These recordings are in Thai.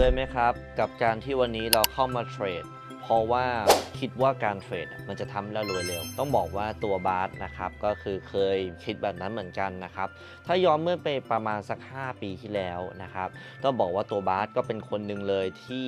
เลยไหมครับ กับการที่วันนี้เราเข้ามาเทรด เพราะว่าคิดว่าการเทรดมันจะทำให้เรารวยเร็ว ต้องบอกว่าตัวบาสนะครับ ก็คือเคยคิดแบบนั้นเหมือนกันนะครับ ถ้าย้อนเมื่อไปประมาณสัก 5 ปีที่แล้วนะครับต้องบอกว่าตัวบาสก็เป็นคนหนึ่งเลยที่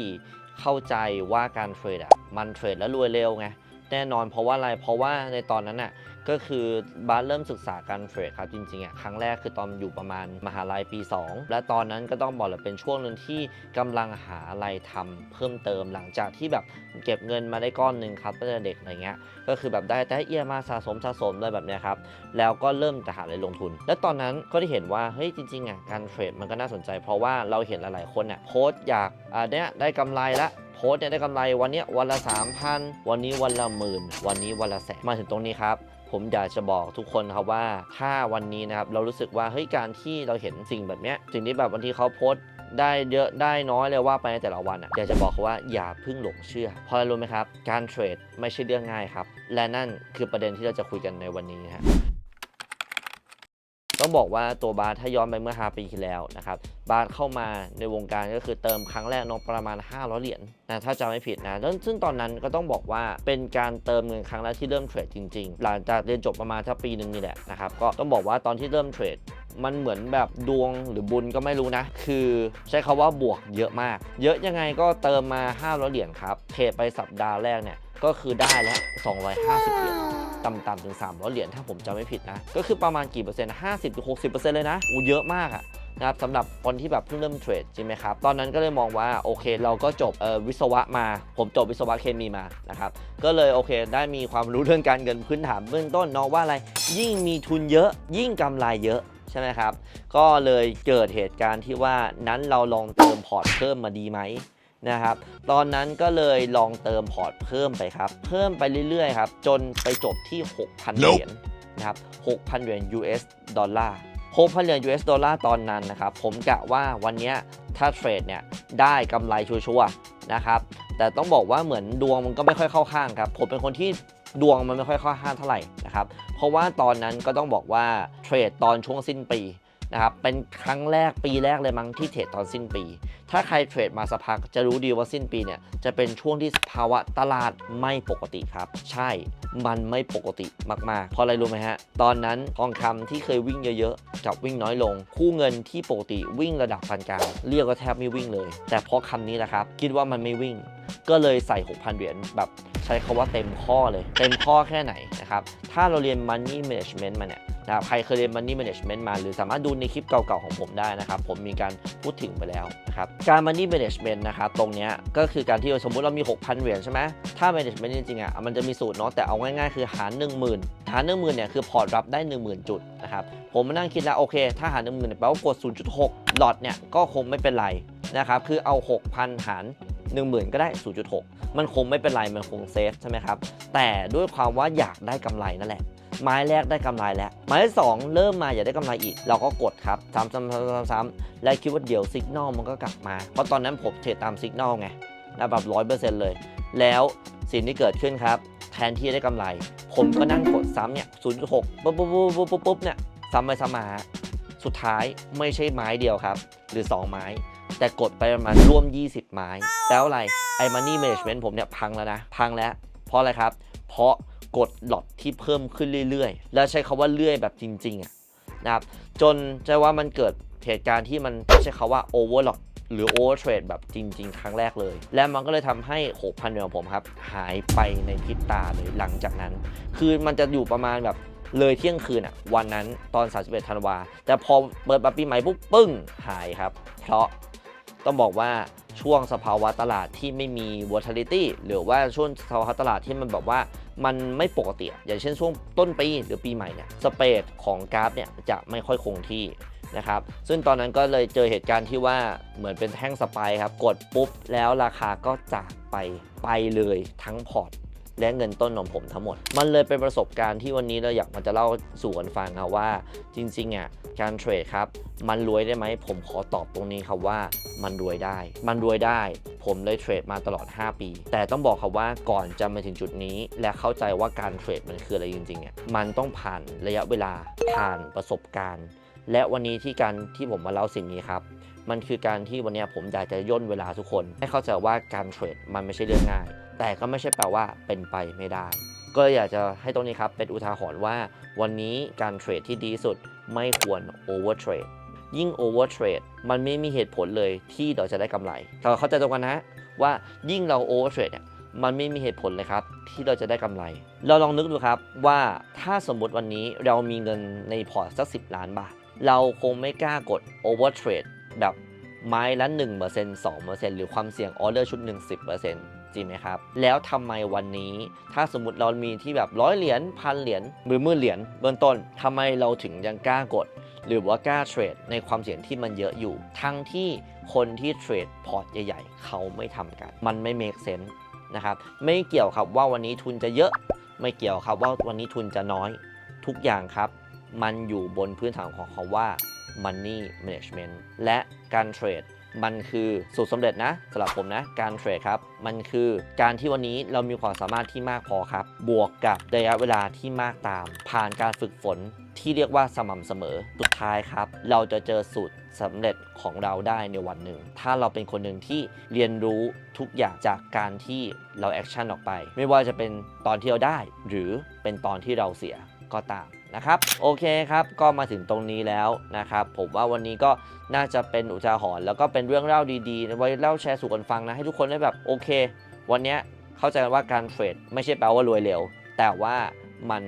เข้าใจว่าการเทรดอะมันเทรดแล้วรวยเร็วไง แน่นอนเพราะว่าอะไรเพราะว่าในตอนนั้นน่ะก็คือบาสเริ่มศึกษาการเทรดครับจริงๆอะครั้งแรกคือตอนอยู่ประมาณมหาลัยปี 2 และตอนนั้นก็ต้องบอกเลยเป็นช่วงหนึ่งที่กำลังหาอะไรทำเพิ่มเติมหลังจากที่แบบเก็บเงินมาได้ก้อนหนึ่งครับตั้งแต่เด็กอะไรเงี้ยก็คือแบบได้แต่เอียมาสะสมสะสมเลยแบบเนี้ยครับแล้วก็เริ่มจะหาอะไรลงทุน และตอนนั้นก็ได้เห็นว่าเฮ้ยจริงๆอะการเทรดมันก็น่าสนใจ เพราะว่าเราเห็นหลายๆคนเนี่ยโพสต์อยากอ่าเนี้ยได้กำไรละ โพสเนี่ยได้กำไรวันเนี้ยวันละ 3,000 วันนี้วันละหมื่นวันนี้วันละแสนมาถึงตรงนี้ครับผมอยากจะบอกทุกคนครับว่าถ้าวันนี้นะครับเรารู้สึกว่าเฮ้ยการที่เราเห็นสิ่งแบบเนี้ยสิ่งที่แบบบางทีเขาโพสได้เยอะได้น้อยเลยว่าไปในแต่ละวันอะอยากจะบอกเขาว่าอย่าพึ่งหลงเชื่อ เพราะอะไรรู้ไหมครับ การเทรดไม่ใช่เรื่องง่ายครับ และนั่นคือประเด็นที่เราจะคุยกันในวันนี้นะฮะ ต้องบอกว่าตัวบาสถ้าย้อนไปเมื่อ 5 ปีที่แล้วนะครับบาสเข้ามาในวงการก็คือเติมครั้งแรกเนอะประมาณ 500 เหรียญนะถ้าจำไม่ผิดนะแล้วซึ่งตอนนั้นก็ต้องบอกว่าเป็นการเติมเงินครั้งแรกที่เริ่มเทรดจริงๆ หลังจากเรียนจบประมาณถ้าปีหนึ่งนี่แหละนะครับก็ต้องบอกว่าตอนที่เริ่มเทรดมันเหมือนแบบดวงหรือบุญก็ไม่รู้นะ คือใช้คาว่าบวกเยอะมาก เยอะยังไงก็เติมมา 500 เหรียญครับ เทรดไปสัปดาห์แรกเนี่ย ก็คือได้แล้ว 250 เหรียญต่ำๆถึง 300 เหรียญถ้าผมจำไม่ผิดนะ ก็คือประมาณกี่เปอร์เซ็นต์50-60%เลยนะอู้เยอะมากอะนะครับสำหรับคนที่แบบเพิ่งเริ่มเทรดใช่ไหมครับ ตอนนั้นก็เลยมองว่าโอเคเราก็จบเอ่อวิศวะมา ผมจบวิศวะเคมีมานะครับ ก็เลยโอเคได้มีความรู้เรื่องการเงินพื้นฐานเบื้องต้นเนาะว่าอะไร ยิ่งมีทุนเยอะ ยิ่งกำไรเยอะใช่ไหมครับ ก็เลยเกิดเหตุการณ์ที่ว่านั้นเราลองเติมพอร์ตเพิ่มมาดีไหม นะครับ ตอนนั้นก็เลยลองเติมพอร์ตเพิ่มไปครับ เพิ่มไปเรื่อยๆครับ จนไปจบที่ 6,000 เหรียญนะครับ 6,000 เหรียญ US ดอลลาร์ 6,000 เหรียญ US ดอลลาร์ตอนนั้นนะครับ ผมกะว่าวันเนี้ยถ้าเทรดเนี่ยได้กำไรชัวร์ๆนะครับ แต่ต้องบอกว่าเหมือนดวงมันก็ไม่ค่อยเข้าข้างครับ ผมเป็นคนที่ดวงมันไม่ค่อยเข้าข้างเท่าไหร่นะครับ เพราะว่าตอนนั้นก็ต้องบอกว่าเทรดตอนช่วงสิ้นปีนะครับ เป็นครั้งแรกปีแรกเลยมั้งที่เทรดตอนสิ้นปี ถ้าใครเทรดมาสักพักจะรู้ดีว่าสิ้นปีเนี่ยจะเป็นช่วงที่ภาวะตลาดไม่ปกติครับ ใช่มันไม่ปกติมากๆ เพราะอะไรรู้ไหมฮะ ตอนนั้นทองคำที่เคยวิ่งเยอะๆกับวิ่งน้อยลง คู่เงินที่ปกติวิ่งระดับปานกลางเรียกว่าแทบไม่วิ่งเลย แต่เพราะคำนี้แหละครับ คิดว่ามันไม่วิ่ง ก็เลยใส่ 6,000 เหรียญแบบ ช้คาว่าเต็มข้อเลย เต็มข้อแค่ไหนนะครับ ถ้าเราเรียน Money Management มาเนี่ยนะครับใครเคยเรียน Money Management มา หรือสามารถดูในคลิปเก่าๆของผมได้นะครับ ผมมีการพูดถึงไปแล้วนะครับ การ Money Management นะครับตรงเนี้ยก็คือการที่สมมุติเรามี 6,000 เหรียญใช่ไหมถ้า Management จริงๆอะมันจะมีสูตรเนาะแต่เอาง่ายๆ คือหาร 10,000 หาร 10,000เนี่ยคือพอร์ตรับได้ 10,000 จุดนะครับผมมานั่งคิดแล้วโอเค ถ้าหาร 10,000แปลว่ากด 0.6หลอดเนี่ยก็คงไม่เป็นไรนะครับคือเอา 6,000 หาร 10,000 ก็ได้ 0.6 มันคงไม่เป็นไร มันคงเซฟใช่ไหมครับ แต่ด้วยความว่าอยากได้กำไรนั่นแหละไม้แรกได้กำไรแล้วไม้ที่สองเริ่มมาอยากได้กำไรอีก เราก็กดครับซ้ำซ้ำซ้ำซ้ำซ้ำและคิดว่าเดี๋ยวสิกนอลมันก็กลับมา เพราะตอนนั้นผมเทรดตามสิกนอลไงแบบร้อยเปอร์เซ็นต์เลย แล้วสิ่งที่เกิดขึ้นครับ แทนที่จะได้กำไร ผมก็นั่งกดซ้ำเนี่ย0.6ปุ๊บปุ๊บปุ๊บปุ๊บปุ๊บปุ๊บเนี่ยซ้ำไปซ้ำมา สุดท้ายไม่ใช่ไม้เดียวครับ หรือ 2 ไม้ แต่กดไปประมาณร่วม 20 ไม้ แล้วอะไรไอ้ Money Management ผมเนี่ยพังแล้วนะ พังแล้ว เพราะอะไรครับ เพราะกดหลอดที่เพิ่มขึ้นเรื่อยๆ แล้วใช้คาว่าเรื่อยแบบจริงๆอะนะครับจนใจว่ามันเกิดเหตุการณ์ที่มันใช้คาว่า overlot หรือ overtrade แบบจริง ๆ ครั้งแรกเลย และมันก็เลยทำให้ 6,000เหรียญของผมครับ หายไปในพริบตาเลยหลังจากนั้น คือมันจะอยู่ประมาณแบบเลยเที่ยงคืนอะวันนั้นตอน 31 ธันวา แต่พอเปิดมาปีใหม่ปุ๊บปึ้งหายครับ เพราะ ต้องบอกว่าช่วงสภาวะตลาดที่ไม่มี volatility หรือว่าช่วงสภาวะตลาดที่มันแบบว่ามันไม่ปกติ อย่างเช่นช่วงต้นปีหรือปีใหม่เนี่ยสเปรดของกราฟเนี่ยจะไม่ค่อยคงที่นะครับซึ่งตอนนั้นก็เลยเจอเหตุการณ์ที่ว่าเหมือนเป็นแท่งสไปายครับ กดปุ๊บแล้วราคาก็จากไปไปเลยทั้งพอร์ต และเงินต้นของผมทั้งหมด มันเลยเป็นประสบการณ์ที่วันนี้เราอยากมาจะเล่าสู่กันฟังครับว่า จริงๆอะการเทรดครับ มันรวยได้ไหม ผมขอตอบตรงนี้ครับว่ามันรวยได้ มันรวยได้ ผมเลยเทรดมาตลอด 5 ปี แต่ต้องบอกครับว่าก่อนจะมาถึงจุดนี้ และเข้าใจว่าการเทรดมันคืออะไรจริงๆอะมันต้องผ่านระยะเวลาผ่านประสบการณ์ และวันนี้ที่การที่ผมมาเล่าสิ่งนี้ครับ มันคือการที่วันนี้ผมอยากจะย่นเวลาทุกคน ให้เข้าใจว่าการเทรดมันไม่ใช่เรื่องง่าย แต่ก็ไม่ใช่แปลว่าเป็นไปไม่ได้ ก็อยากจะให้ตรงนี้ครับเป็นอุทาหรณ์ว่า วันนี้การเทรดที่ดีสุดไม่ควรโอเวอร์เทรดยิ่งโอเวอร์เทรดมันไม่มีเหตุผลเลยที่เราจะได้กำไรเราเข้าใจตรงกันนะว่ายิ่งเราโอเวอร์เทรดเนี่ยมันไม่มีเหตุผลเลยครับ ที่เราจะได้กำไร เราลองนึกดูครับว่าถ้าสมมติวันนี้เรามีเงินในพอร์ตสัก 10 ล้านบาท เราคงไม่กล้ากดโอเวอร์เทรด แบบไม้ละ1% 2%หรือความเสี่ยงออเดอร์ชุดหนึ่ง10%จริงไหมครับ แล้วทำไมวันนี้ถ้าสมมติเรามีที่แบบร้อยเหรียญพันเหรียญหรือมื่นเหรียญเบื้องต้นทำไมเราถึงยังกล้ากด หรือว่ากล้าเทรดในความเสี่ยงที่มันเยอะอยู่ ทั้งที่คนที่เทรดพอร์ตใหญ่ๆ เขาไม่ทำกัน มันไม่ make sense นะครับไม่เกี่ยวครับว่าวันนี้ทุนจะเยอะไม่เกี่ยวครับว่าวันนี้ทุนจะน้อยทุกอย่างครับ มันอยู่บนพื้นฐานของคำว่า money management และการเทรดมันคือสูตรสำเร็จนะสำหรับผมนะ การเทรดครับ มันคือการที่วันนี้เรามีความสามารถที่มากพอครับ บวกกับระยะเวลาที่มากตาม ผ่านการฝึกฝนที่เรียกว่าสม่ำเสมอสุดท้ายครับ เราจะเจอสูตรสำเร็จของเราได้ในวันหนึ่ง ถ้าเราเป็นคนหนึ่งที่เรียนรู้ทุกอย่างจากการที่เราแอคชั่นออกไป ไม่ว่าจะเป็นตอนที่เราได้ หรือเป็นตอนที่เราเสียก็ตาม นะครับโอเคครับก็มาถึงตรงนี้แล้วนะครับผมว่าวันนี้ก็น่าจะเป็นอุทาหรณ์แล้วก็เป็นเรื่องเล่าดีๆ ไว้เล่าแชร์สู่กันฟังนะให้ทุกคนได้แบบโอเค วันนี้เข้าใจว่าการเทรดไม่ใช่แปลว่ารวยเร็ว แต่ว่ามัน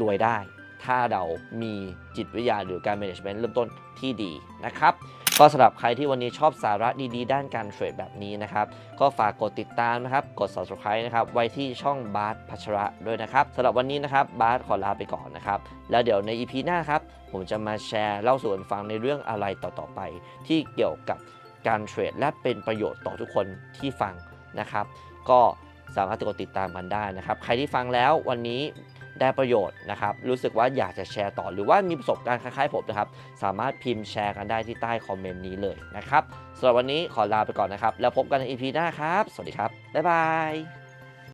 รวยได้ ถ้าเรามีจิตวิทยาหรือการ management เริ่มต้นที่ดีนะครับ ก็สำหรับใครที่วันนี้ชอบสาระดีๆ ด้านการเทรดแบบนี้นะครับ ก็ฝากกดติดตามนะครับ กด subscribe นะครับ ไว้ที่ช่องบาร์พัชระด้วยนะครับสำหรับวันนี้นะครับบาร์ขอลาไปก่อนนะครับ แล้วเดี๋ยวใน EP หน้าครับ ผมจะมาแชร์เล่าสู่กันฟังในเรื่องอะไรต่อๆไป ที่เกี่ยวกับการเทรดและเป็นประโยชน์ต่อทุกคนที่ฟังนะครับ ก็สามารถกดติดตามกันได้นะครับ ใครที่ฟังแล้ววันนี้ ได้ประโยชน์นะครับ รู้สึกว่าอยากจะแชร์ต่อ หรือว่ามีประสบการณ์คล้ายๆผมนะครับ สามารถพิมพ์แชร์กันได้ที่ใต้คอมเมนต์นี้เลยนะครับสำหรับวันนี้ขอลาไปก่อนนะครับ แล้วพบกันใน EP หน้าครับ สวัสดีครับ บ๊ายบาย